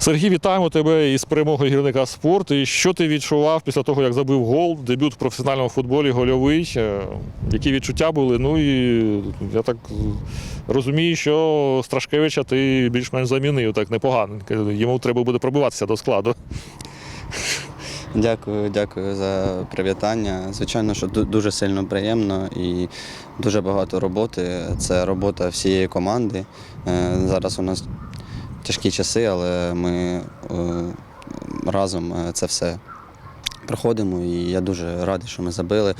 Сергій, вітаємо тебе із перемогою гірника спорт. І що ти відчував після того, як забив гол, дебют в професіональному футболі, гольовий? Е, Які відчуття були? Ну і я так розумію, що Страшкевича ти більш-менш замінив так непогано. Йому треба буде пробиватися до складу. Дякую, дякую за привітання. Звичайно, що дуже сильно приємно і дуже багато роботи. Це робота всієї команди. Е, Зараз у нас тяжкі часи, але ми е, разом е, це все проходимо. І я дуже радий, що ми забили.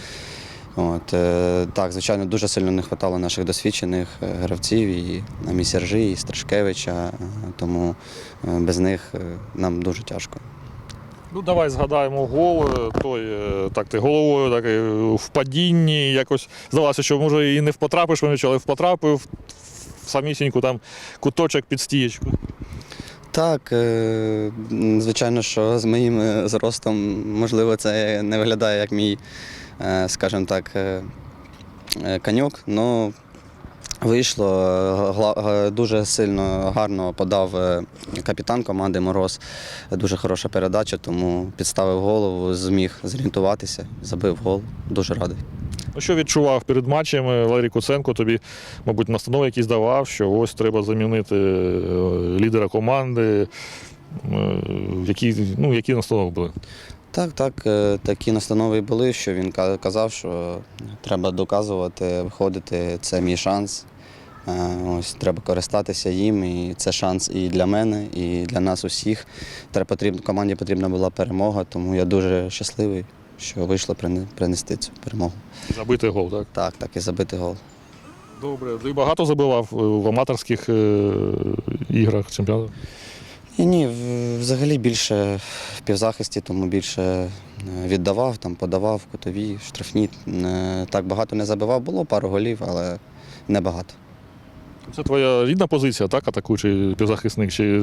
От, е, так, звичайно, дуже сильно не вистачало наших досвідчених гравців і нам і Страшкевича, тому без них нам дуже тяжко. Ну, давай згадаємо гол. Той, так ти головою так, в падінні. Якось здавалося, що може і не потрапиш але потрапив в самісіньку там куточок під стієчку. Так, е, звичайно, що з моїм е, зростом, можливо, це не виглядає як мій, е, скажімо так, коньок, але вийшло. Дуже сильно гарно подав капітан команди Мороз. Дуже хороша передача, тому підставив голову, зміг зорієнтуватися, забив гол. Дуже радий. Ну, що відчував перед матчем е, Валерій Куценко? Тобі, мабуть, настанови якісь давав, що ось треба замінити е, лідера команди. Е, Які, ну, які настанови були? Так, так, такі настанови були, що він казав, що треба доказувати, виходити, це мій шанс. Ось треба користатися їм, і це шанс і для мене, і для нас усіх. Треба потрібно, команді потрібна була перемога, тому я дуже щасливий, що вийшло принести цю перемогу. Забити гол, так? Так, так, і забити гол. Добре. Ти багато забивав е, в аматорських е, іграх чемпіонату? І ні, взагалі більше в півзахисті, тому більше е, віддавав, там, подавав, кутові, штрафні. Так багато не забивав, було пару голів, але не багато. Це твоя рідна позиція, так? Атакуючий півзахисник чи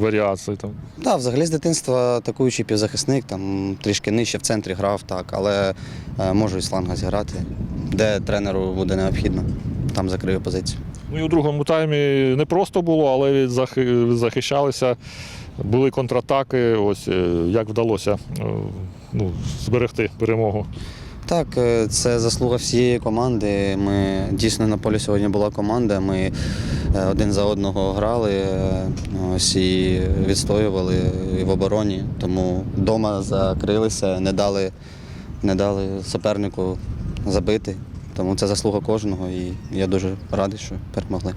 варіації там? Так, взагалі з дитинства атакуючий півзахисник, там трішки нижче в центрі грав, так, але е, можу і з фланга зіграти, де тренеру буде необхідно. Там закрию позицію. Ну і у другому таймі не просто було, але захищалися. Були контратаки. Ось е, як вдалося е, ну, зберегти перемогу. Так, е, це заслуга всієї команди. Ми дійсно на полі сьогодні була команда. Ми е, один за одного грали е, ось і відстоювали і в обороні. Тому вдома закрилися, не дали, не дали супернику забити. Тому це заслуга кожного, і я дуже радий, що перемогли.